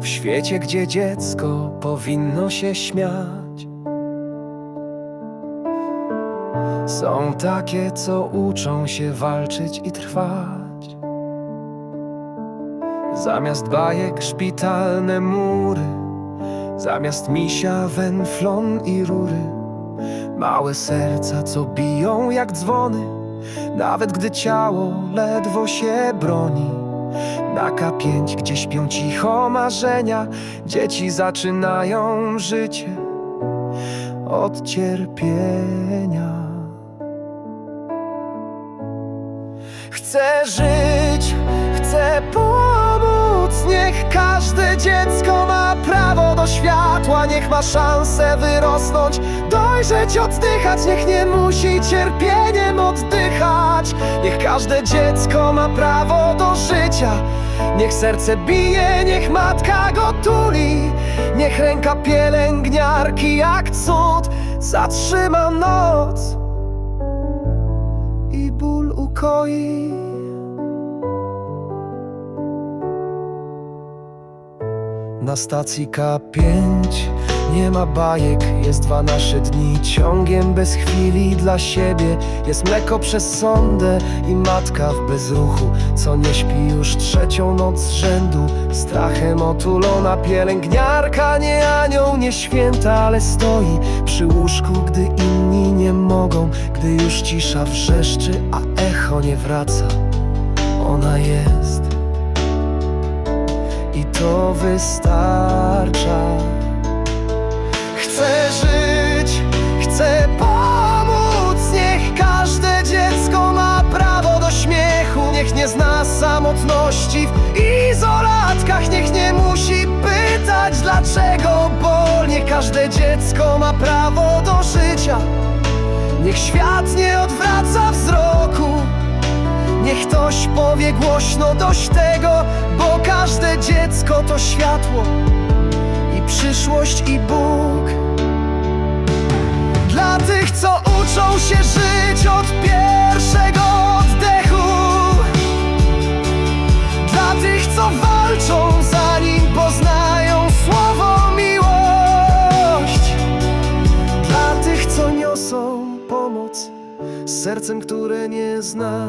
W świecie, gdzie dziecko powinno się śmiać. Są takie, co uczą się walczyć i trwać. Zamiast bajek szpitalne mury Zamiast misia węflon i rury Małe serca, co biją jak dzwony Nawet gdy ciało ledwo się broni Na K5, gdzie śpią cicho marzenia. Dzieci zaczynają życie od cierpienia. Chcę żyć, chcę pomóc. Niech każde dziecko ma prawo do światła. Niech ma szansę wyrosnąć, dojrzeć, oddychać. Niech nie musi cierpieniem oddychać. Niech każde dziecko ma prawo do życia. Niech serce bije, niech matka go tuli. Niech ręka pielęgniarki jak cud Zatrzyma noc. I ból ukoi. Na stacji K5 nie ma bajek, jest 12 dni ciągiem bez chwili dla siebie. Jest mleko przez sondę i matka w bezruchu, co nie śpi już trzecią noc z rzędu. Strachem otulona pielęgniarka, nie anioł, nie święta, ale stoi przy łóżku, gdy inni nie mogą, gdy już cisza wrzeszczy, a echo nie wraca. Ona jest i to wystarcza. Nie zna samotności w izolatkach, niech nie musi pytać dlaczego ból, niech każde dziecko ma prawo do życia, niech świat nie odwraca wzroku. Niech ktoś powie głośno dość tego, bo każde dziecko to światło i przyszłość i Bóg. Dla tych, co uczą z sercem, które nie zna